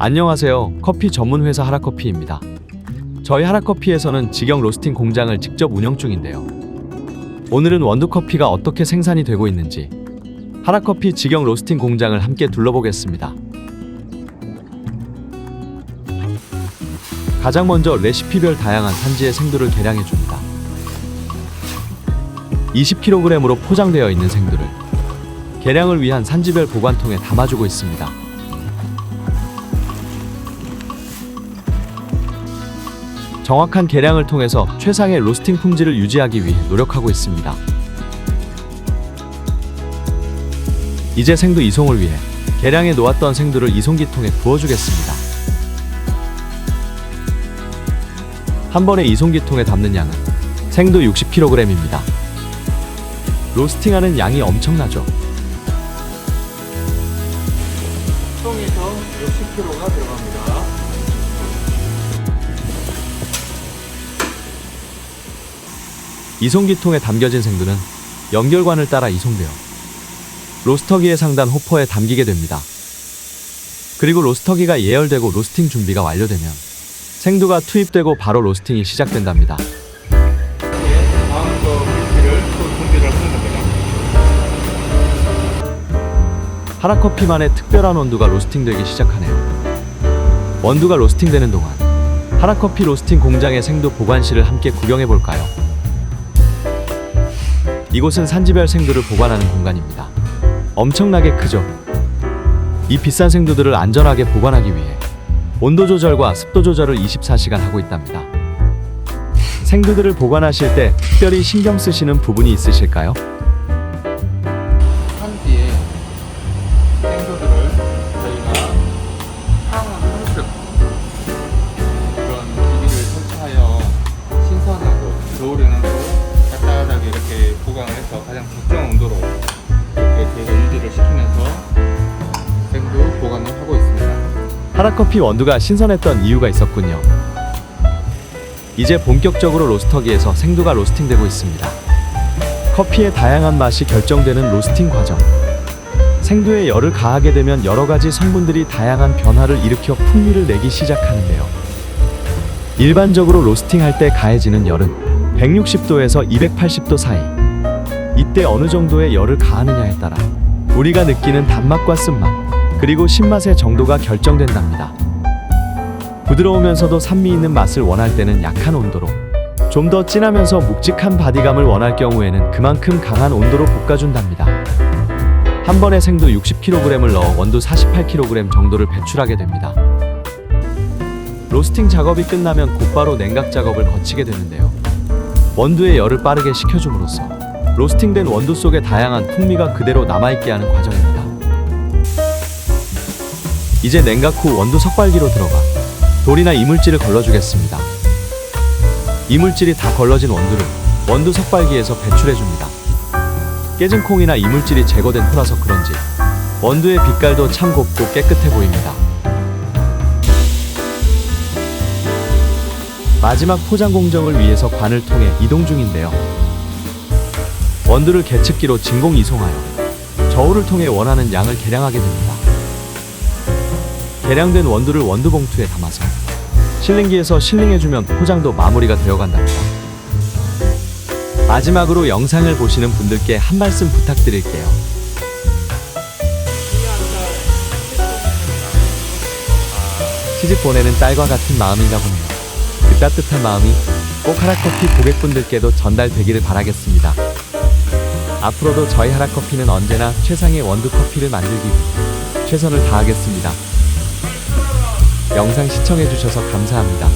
안녕하세요. 커피 전문 회사 하라커피입니다. 저희 하라커피에서는 직영 로스팅 공장을 직접 운영 중인데요. 오늘은 원두 커피가 어떻게 생산이 되고 있는지 하라커피 직영 로스팅 공장을 함께 둘러보겠습니다. 가장 먼저 레시피별 다양한 산지의 생두를 계량해 줍니다. 20kg으로 포장되어 있는 생두를 계량을 위한 산지별 보관통에 담아주고 있습니다. 정확한 계량을 통해서 최상의 로스팅 품질을 유지하기 위해 노력하고 있습니다. 이제 생두 이송을 위해 계량해 놓았던 생두를 이송기통에 부어주겠습니다. 한 번에 이송기통에 담는 양은 생두 60kg입니다. 로스팅하는 양이 엄청나죠. 통에서 60kg가 들어 이송기통에 담겨진 생두는 연결관을 따라 이송되어 로스터기의 상단 호퍼에 담기게 됩니다. 그리고 로스터기가 예열되고 로스팅 준비가 완료되면 생두가 투입되고 바로 로스팅이 시작된답니다. 하라커피만의 특별한 원두가 로스팅되기 시작하네요. 원두가 로스팅되는 동안 하라커피 로스팅 공장의 생두 보관실을 함께 구경해 볼까요? 이곳은 산지별 생두를 보관하는 공간입니다. 엄청나게 크죠? 이 비싼 생두들을 안전하게 보관하기 위해 온도 조절과 습도 조절을 24시간 하고 있답니다. 생두들을 보관하실 때 특별히 신경 쓰시는 부분이 있으실까요? 한 뒤에 생도들을 저희가 항원 한습 그런 기기를 설치하여 신선하고 겨울에는 이렇게 보관을 해서 가장 적정 온도로 이렇게 계속 유지를 시키면서 생도 보관을 하고 있습니다. 하라커피 원두가 신선했던 이유가 있었군요. 이제 본격적으로 로스터기에서 생두가 로스팅되고 있습니다. 커피의 다양한 맛이 결정되는 로스팅 과정. 생두에 열을 가하게 되면 여러 가지 성분들이 다양한 변화를 일으켜 풍미를 내기 시작하는데요. 일반적으로 로스팅할 때 가해지는 열은 160도에서 280도 사이. 이때 어느 정도의 열을 가하느냐에 따라 우리가 느끼는 단맛과 쓴맛, 그리고 신맛의 정도가 결정된답니다. 부드러우면서도 산미 있는 맛을 원할 때는 약한 온도로, 좀 더 진하면서 묵직한 바디감을 원할 경우에는 그만큼 강한 온도로 볶아준답니다. 한 번에 생두 60kg을 넣어 원두 48kg 정도를 배출하게 됩니다. 로스팅 작업이 끝나면 곧바로 냉각 작업을 거치게 되는데요. 원두의 열을 빠르게 식혀줌으로써 로스팅된 원두 속의 다양한 풍미가 그대로 남아있게 하는 과정입니다. 이제 냉각 후 원두 석발기로 들어가 돌이나 이물질을 걸러주겠습니다. 이물질이 다 걸러진 원두를 원두 석발기에서 배출해줍니다. 깨진 콩이나 이물질이 제거된 후라서 그런지 원두의 빛깔도 참 곱고 깨끗해 보입니다. 마지막 포장 공정을 위해서 관을 통해 이동 중인데요. 원두를 계측기로 진공 이송하여 저울을 통해 원하는 양을 계량하게 됩니다. 계량된 원두를 원두 봉투에 담아서 실링기에서 실링해주면 포장도 마무리가 되어간답니다. 마지막으로 영상을 보시는 분들께 한 말씀 부탁드릴게요. 시집 보내는 딸과 같은 마음인가 보네요. 그 따뜻한 마음이 꼭 하라커피 고객분들께도 전달되기를 바라겠습니다. 앞으로도 저희 하라커피는 언제나 최상의 원두 커피를 만들기 위해 최선을 다하겠습니다. 영상 시청해주셔서 감사합니다.